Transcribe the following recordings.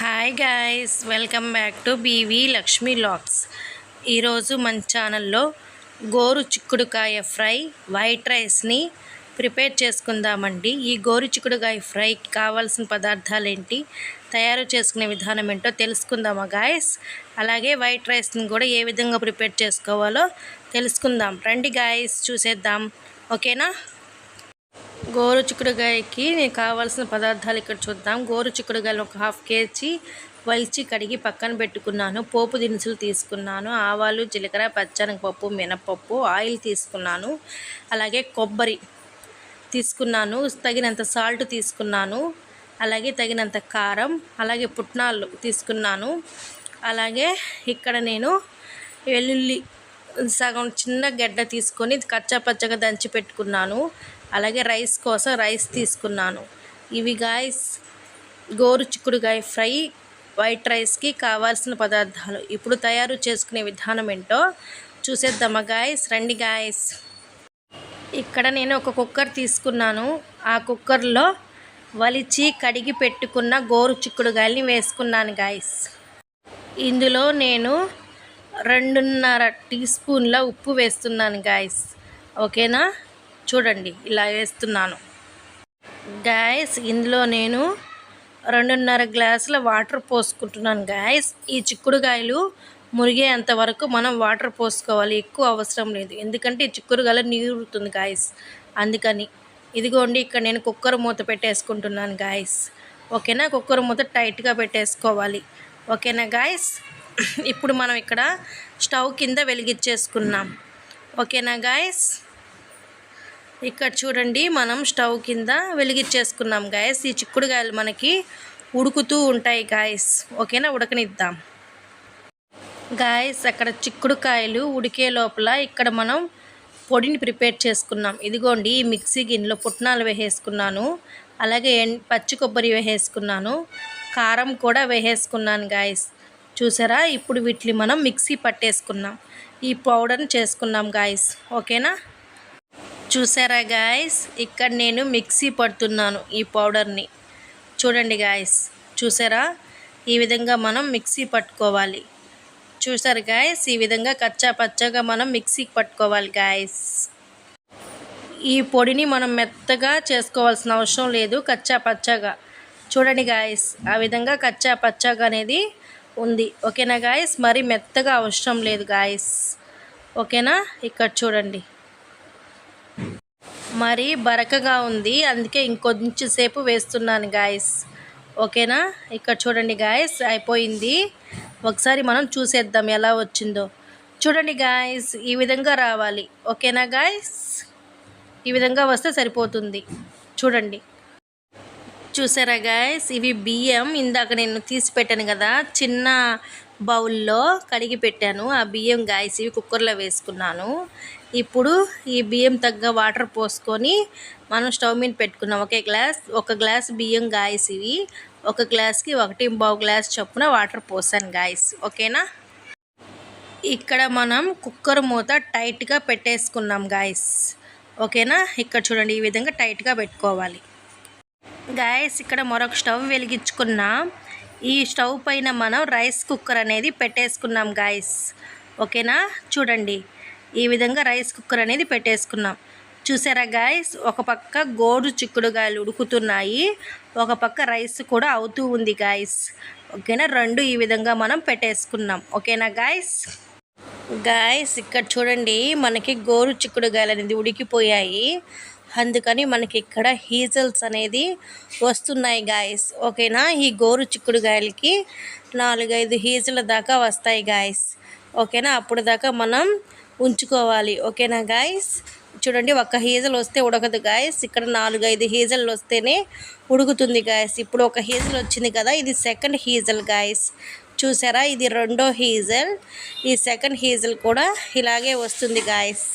Hi guys welcome back to BV Lakshmi lux ఈరోజు మన ఛానల్లో గోరు చిక్కుడుకాయ ఫ్రై వైట్ రైస్ని ప్రిపేర్ చేసుకుందామండి. ఈ గోరు చిక్కుడుకాయ ఫ్రైకి కావాల్సిన పదార్థాలు ఏంటి తయారు చేసుకునే విధానం ఏంటో తెలుసుకుందామా గాయస్ అలాగే వైట్ రైస్ని కూడా ఏ విధంగా ప్రిపేర్ చేసుకోవాలో తెలుసుకుందాం. రండి గాయస్ చూసేద్దాం. ఓకేనా గోరు చిక్కుడుగాయకి నేను కావాల్సిన పదార్థాలు ఇక్కడ చూద్దాం. గోరు చిక్కుడుకాయలు ఒక హాఫ్ కేజీ వలిచి కడిగి పక్కన పెట్టుకున్నాను. పోపు దినుసులు తీసుకున్నాను. ఆవాలు జీలకర్ర పచ్చనగపప్పు మినపప్పు ఆయిల్ తీసుకున్నాను. అలాగే కొబ్బరి తీసుకున్నాను. తగినంత సాల్ట్ తీసుకున్నాను. అలాగే తగినంత కారం అలాగే పుట్నాలు తీసుకున్నాను. అలాగే ఇక్కడ నేను వెల్లుల్లి సగం చిన్న గడ్డ తీసుకొని కచ్చా పచ్చగా దంచి పెట్టుకున్నాను. అలాగే రైస్ కోసం రైస్ తీసుకున్నాను. ఇవి గాయస్ గోరు చిక్కుడుగాయ ఫ్రై వైట్ రైస్కి కావాల్సిన పదార్థాలు. ఇప్పుడు తయారు చేసుకునే విధానం ఏంటో చూసేద్దామా గాయస్ రండి గాయస్ ఇక్కడ నేను ఒక కుక్కర్ తీసుకున్నాను. ఆ కుక్కర్లో వలిచి కడిగి పెట్టుకున్న గోరు చిక్కుడుగాయల్ని వేసుకున్నాను గాయస్ ఇందులో నేను రెండున్నర టీ స్పూన్ల ఉప్పు వేస్తున్నాను గాయస్ ఓకేనా? చూడండి ఇలా వేస్తున్నాను. గాయస్ ఇందులో నేను రెండున్నర గ్లాసుల వాటర్ పోసుకుంటున్నాను గాయస్ ఈ చిక్కుడుకాయలు మురిగేంత వరకు మనం వాటర్ పోసుకోవాలి ఎక్కువ అవసరం లేదు. ఎందుకంటే ఈ చిక్కుడుకాయలు నీరుతుంది గాయస్ అందుకని ఇదిగోండి ఇక్కడ నేను కుక్కర్ మూత పెట్టేసుకుంటున్నాను గాయస్ ఓకేనా? కుక్కర్ మూత టైట్గా పెట్టేసుకోవాలి. ఓకేనా గాయస్ ఇప్పుడు మనం ఇక్కడ స్టవ్ కింద వెలిగించేసుకున్నాం. ఓకేనా గాయస్ ఇక్కడ చూడండి మనం స్టవ్ కింద వెలిగించేసుకున్నాం గాయస్ ఈ చిక్కుడుగాయలు మనకి ఉడుకుతూ ఉంటాయి గాయస్ ఓకేనా? ఉడకనిద్దాం. గాయస్ అక్కడ చిక్కుడుకాయలు ఉడికే లోపల ఇక్కడ మనం పొడిని ప్రిపేర్ చేసుకున్నాం. ఇదిగోండి ఈ మిక్సీ గిన్నెలో పుట్నాలు వేసేసుకున్నాను. అలాగే పచ్చి కొబ్బరి వేసేసుకున్నాను. కారం కూడా వేసేసుకున్నాను గాయస్ చూసారా? ఇప్పుడు వీటిని మనం మిక్సీ పట్టేసుకున్నాం. ఈ పౌడర్ని చేసుకున్నాం గాయస్ ఓకేనా? చూసారా గాయస్ ఇక్కడ నేను మిక్సీ పడుతున్నాను ఈ పౌడర్ని. చూడండి గాయస్ చూసారా? ఈ విధంగా మనం మిక్సీ పట్టుకోవాలి. చూసారు గాయస్ ఈ విధంగా కచ్చా పచ్చగా మనం మిక్సీ పట్టుకోవాలి గాయస్ ఈ పొడిని మనం మెత్తగా చేసుకోవాల్సిన అవసరం లేదు కచ్చా పచ్చగా. చూడండి గాయస్ ఆ విధంగా కచ్చా పచ్చగా అనేది ఉంది. ఓకేనా గాయస్ మరి మెత్తగా అవసరం లేదు గాయస్ ఓకేనా? ఇక్కడ చూడండి. మరి బరకగా ఉంది. అందుకే ఇంకొంచెం సేపు వేస్తున్నాను గాయస్ ఓకేనా? ఇక్కడ చూడండి గాయస్ అయిపోయింది. ఒకసారి మనం చూసేద్దాం ఎలా వచ్చిందో. చూడండి గాయస్ ఈ విధంగా రావాలి. ఓకేనా గాయస్ ఈ విధంగా వస్తే సరిపోతుంది. చూడండి. చూసారా గాయస్ ఇవి బియ్యం. ఇందాక నేను తీసి పెట్టాను కదా చిన్న బౌల్లో కడిగి పెట్టాను. ఆ బియ్యం గాయసి కుక్కర్లో వేసుకున్నాను. ఇప్పుడు ఈ బియ్యం తగ్గ వాటర్ పోసుకొని మనం స్టవ్ మీద పెట్టుకున్నాం. ఒకే గ్లాస్ ఒక గ్లాస్ బియ్యం గాయసివి. ఒక గ్లాస్కి ఒకటి బావు గ్లాస్ చొప్పున వాటర్ పోసాను గాయస్. ఓకేనా? ఇక్కడ మనం కుక్కర్ మూత టైట్గా పెట్టేసుకున్నాం గాయస్. ఓకేనా? ఇక్కడ చూడండి ఈ విధంగా టైట్గా పెట్టుకోవాలి. గాయస్ ఇక్కడ మరొక స్టవ్ వెలిగించుకున్నాం. ఈ స్టవ్ పైన మనం రైస్ కుక్కర్ అనేది పెట్టేసుకున్నాం గాయస్ ఓకేనా? చూడండి. ఈ విధంగా రైస్ కుక్కర్ అనేది పెట్టేసుకున్నాం. చూసారా గాయస్ ఒక పక్క గోడు చిక్కుడుగాయలు ఉడుకుతున్నాయి. ఒక పక్క రైస్ కూడా అవుతూ ఉంది గాయస్ ఓకేనా? రెండు ఈ విధంగా మనం పెట్టేసుకున్నాం. ఓకేనా గాయస్ గాయస్ ఇక్కడ చూడండి. మనకి గోరు చిక్కుడుగాయలు అనేది ఉడికిపోయాయి. అందుకని మనకి ఇక్కడ హీజల్స్ అనేది వస్తున్నాయి గాయస్ ఓకేనా? ఈ గోరు చిక్కుడుగాయలకి నాలుగైదు హీజల దాకా వస్తాయి గాయస్ ఓకేనా? అప్పుడు దాకా మనం ఉంచుకోవాలి. ఓకేనా గాయస్ చూడండి ఒక్క హీజల్ వస్తే ఉడకదు గాయస్ ఇక్కడ నాలుగైదు హీజల్ వస్తేనే ఉడుకుతుంది గాయస్ ఇప్పుడు ఒక హీజల్ వచ్చింది కదా ఇది సెకండ్ హీజల్ గాయస్ చూసారా? ఇది రెండో హీజల్. ఈ సెకండ్ హీజల్ కూడా ఇలాగే వస్తుంది గాయస్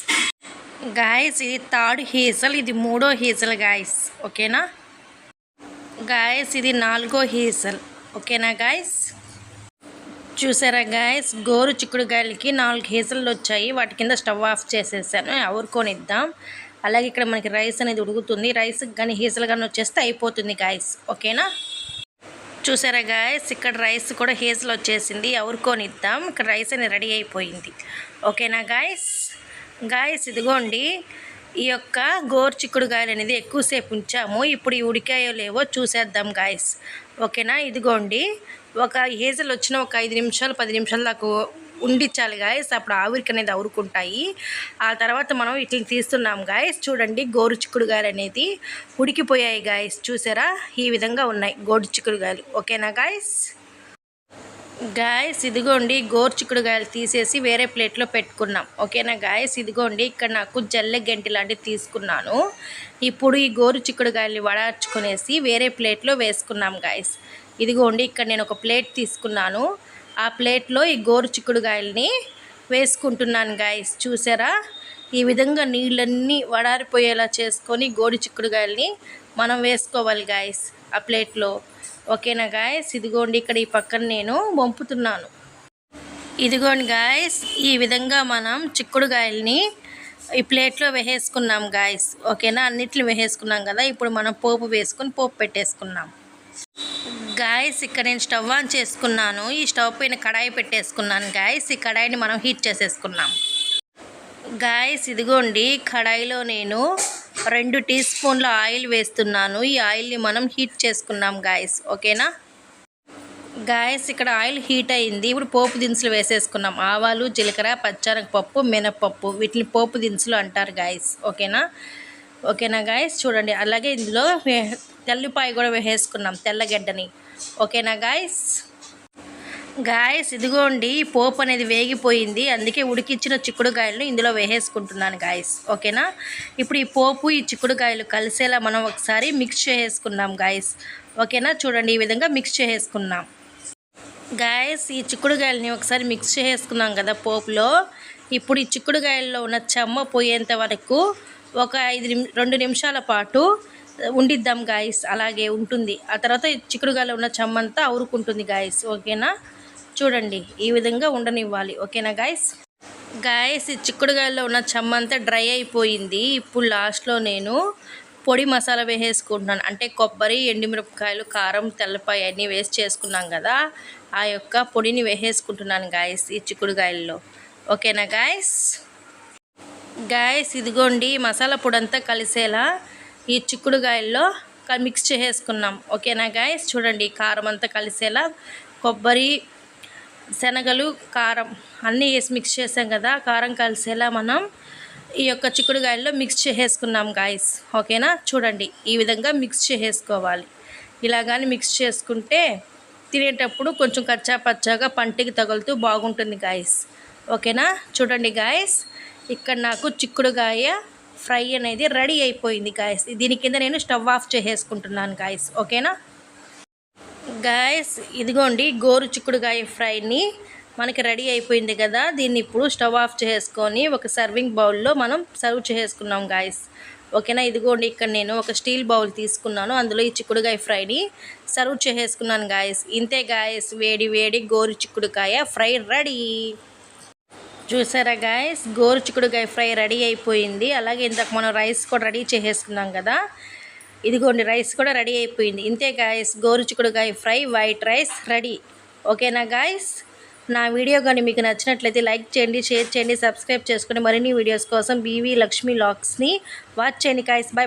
గాయస్ ఇది థర్డ్ హీజల్ ఇది మూడో హీజల్ గాయస్ ఓకేనా? గాయస్ ఇది నాలుగో హీజల్ ఓకేనా గాయస్ చూసారా గాయస్ గోరు చిక్కుడుగాయలకి నాలుగు హీజలు వచ్చాయి. వాటి కింద స్టవ్ ఆఫ్ చేసేసాను. ఎవరుకొనిద్దాం అలాగే ఇక్కడ మనకి రైస్ అనేది ఉడుకుతుంది. రైస్ కానీ హీజలు కానీ వచ్చేస్తే అయిపోతుంది గాయస్ ఓకేనా? చూసారా గాయస్ ఇక్కడ రైస్ కూడా హేజల్ వచ్చేసింది. ఎవరికొని ఇక్కడ రైస్ అనేది రెడీ అయిపోయింది. ఓకేనా గాయస్ గాయస్ ఇదిగోండి. ఈ యొక్క గోరు చిక్కుడుకాయలు అనేది ఎక్కువసేపు ఉంచాము. ఇప్పుడు ఈ ఉడికాయో లేవో చూసేద్దాం గాయస్. ఓకేనా? ఇదిగోండి. ఒక హేజల్ వచ్చిన ఒక ఐదు నిమిషాలు పది నిమిషాలు దాకా ఉండిచ్చాలి గాయస్. అప్పుడు ఆవిరికి అనేది అవురుకుంటాయి. ఆ తర్వాత మనం ఇట్లా తీస్తున్నాం గాయస్. చూడండి గోరు చిక్కుడుగాయలు అనేది ఉడికిపోయాయి గాయస్. చూసారా? ఈ విధంగా ఉన్నాయి గోరు చిక్కుడుగాయలు ఓకేనా గాయస్? గాయస్ ఇదిగోండి గోరు తీసేసి వేరే ప్లేట్లో పెట్టుకున్నాం. ఓకేనా గాయస్ ఇదిగోండి ఇక్కడ నాకు జల్లె గంటి లాంటివి తీసుకున్నాను. ఇప్పుడు ఈ గోరు చిక్కుడుగాయల్ని వడార్చుకునేసి వేరే ప్లేట్లో వేసుకున్నాం గాయస్ ఇదిగోండి ఇక్కడ నేను ఒక ప్లేట్ తీసుకున్నాను. ఆ ప్లేట్లో ఈ గోరు చిక్కుడుగాయల్ని వేసుకుంటున్నాను గాయస్ చూసారా? ఈ విధంగా నీళ్ళన్నీ వడారిపోయేలా చేసుకొని గోరు చిక్కుడుగాయల్ని మనం వేసుకోవాలి గాయస్ ఆ ప్లేట్లో. ఓకేనా గాయస్ ఇదిగోండి ఇక్కడ ఈ పక్కన నేను వంపుతున్నాను. ఇదిగోండి గాయస్ ఈ విధంగా మనం చిక్కుడుగాయల్ని ఈ ప్లేట్లో వేసేసుకున్నాం గాయస్ ఓకేనా? అన్నిట్లు వేసేసుకున్నాం కదా? ఇప్పుడు మనం పోపు వేసుకుని పోపు పెట్టేసుకున్నాం. గాయస్ ఇక్కడ నేను స్టవ్ ఆన్ చేసుకున్నాను. ఈ స్టవ్ పైన కడాయి పెట్టేసుకున్నాను గాయస్ ఈ కడాయిని మనం హీట్ చేసేసుకున్నాం. గాయస్ ఇదిగోండి కడాయిలో నేను రెండు టీ స్పూన్ల ఆయిల్ వేస్తున్నాను. ఈ ఆయిల్ని మనం హీట్ చేసుకున్నాం గాయస్. ఓకేనా? గాయస్ ఇక్కడ ఆయిల్ హీట్ అయింది. ఇప్పుడు పోపు దినుసులు వేసేసుకున్నాం. ఆవాలు జీలకర్ర పచ్చనగపప్పు మినపప్పు వీటిని పోపు దినుసులు అంటారు గాయస్. ఓకేనా? ఓకేనా గాయస్? చూడండి. అలాగే ఇందులో తెల్లిపాయ కూడా వేసేసుకున్నాం తెల్లగడ్డని. ఓకేనా గాయస్? గాయస్ ఇదిగోండి పోపు అనేది వేగిపోయింది. అందుకే ఉడికించిన చిక్కుడుకాయలను ఇందులో వేసేసుకుంటున్నాను గాయస్. ఓకేనా? ఇప్పుడు ఈ పోపు ఈ చిక్కుడుకాయలు కలిసేలా మనం ఒకసారి మిక్స్ చేసేసుకున్నాం గాయస్. ఓకేనా? చూడండి ఈ విధంగా మిక్స్ చేసేసుకున్నాం గాయస్ ఈ చిక్కుడుగాయలని ఒకసారి మిక్స్ చేసుకున్నాం కదా పోపులో. ఇప్పుడు ఈ చిక్కుడుకాయల్లో ఉన్న చెమ్మ పోయేంత వరకు ఒక ఐదు నిమి రెండు నిమిషాల పాటు ఉండిద్దాం గాయస్. అలాగే ఉంటుంది. ఆ తర్వాత చిక్కుడుకాయలో ఉన్న చెమ్మంతా అవురుకుంటుంది గాయస్. ఓకేనా? చూడండి ఈ విధంగా ఉండనివ్వాలి. ఓకేనా గాయస్ గాయస్ ఈ చిక్కుడుకాయల్లో ఉన్న చెమ్మంతా డ్రై అయిపోయింది. ఇప్పుడు లాస్ట్లో నేను పొడి మసాలా వేసేసుకుంటున్నాను. అంటే కొబ్బరి ఎండుమిరపకాయలు కారం తెల్లపాయ అన్నీ వేసి చేసుకున్నాం కదా ఆ యొక్క పొడిని వేసేసుకుంటున్నాను గాయస్ ఈ చిక్కుడుకాయల్లో. ఓకేనా గాయస్ గాయస్ ఇదిగోండి మసాలా పొడి అంతా కలిసేలా ఈ చిక్కుడుకాయల్లో మిక్స్ చేసేసుకున్నాం. ఓకేనా గాయస్ చూడండి కారం అంతా కలిసేలా కొబ్బరి శనగలు కారం అన్నీ వేసి మిక్స్ చేసాం కదా కారం కలిసేలా మనం ఈ యొక్క చిక్కుడుగాయల్లో మిక్స్ చేసేసుకున్నాం గాయస్ ఓకేనా చూడండి ఈ విధంగా మిక్స్ చేసేసుకోవాలి. ఇలా కానీ మిక్స్ చేసుకుంటే తినేటప్పుడు కొంచెం కచ్చా పచ్చాగా పంటికి తగులుతూ బాగుంటుంది గాయస్ ఓకేనా చూడండి గాయస్ ఇక్కడ నాకు చిక్కుడుగాయ ఫ్రై అనేది రెడీ అయిపోయింది గాయస్ దీని కింద నేను స్టవ్ ఆఫ్ చేసేసుకుంటున్నాను గాయస్ ఓకేనా గాయస్ ఇదిగోండి గోరు చిక్కుడుకాయ ఫ్రైని మనకి రెడీ అయిపోయింది కదా. దీన్ని ఇప్పుడు స్టవ్ ఆఫ్ చేసుకొని ఒక సర్వింగ్ బౌల్లో మనం సర్వ్ చేసుకున్నాం గాయస్ ఓకేనా? ఇదిగోండి ఇక్కడ నేను ఒక స్టీల్ బౌల్ తీసుకున్నాను. అందులో ఈ చిక్కుడుకాయ ఫ్రైని సర్వ్ చేసేసుకున్నాను గాయస్ ఇంతే గాయస్ వేడి వేడి గోరు చిక్కుడుకాయ ఫ్రై రెడీ. చూసారా గాయస్ గోరు చిక్కుడుకాయ ఫ్రై రెడీ అయిపోయింది. అలాగే ఇంతకు మనం రైస్ కూడా రెడీ చేసేసుకున్నాం కదా. ఇదిగోండి రైస్ కూడా రెడీ అయిపోయింది. ఇంతే గాయస్ గోరు ఫ్రై వైట్ రైస్ రెడీ. ఓకేనా గాయస్ నా వీడియో కానీ మీకు నచ్చినట్లయితే లైక్ చేయండి షేర్ చేయండి సబ్స్క్రైబ్ చేసుకుని మరిన్ని వీడియోస్ కోసం బీవీ లక్ష్మీ లాక్స్ని వాచ్ చేయండి గాయస్ బై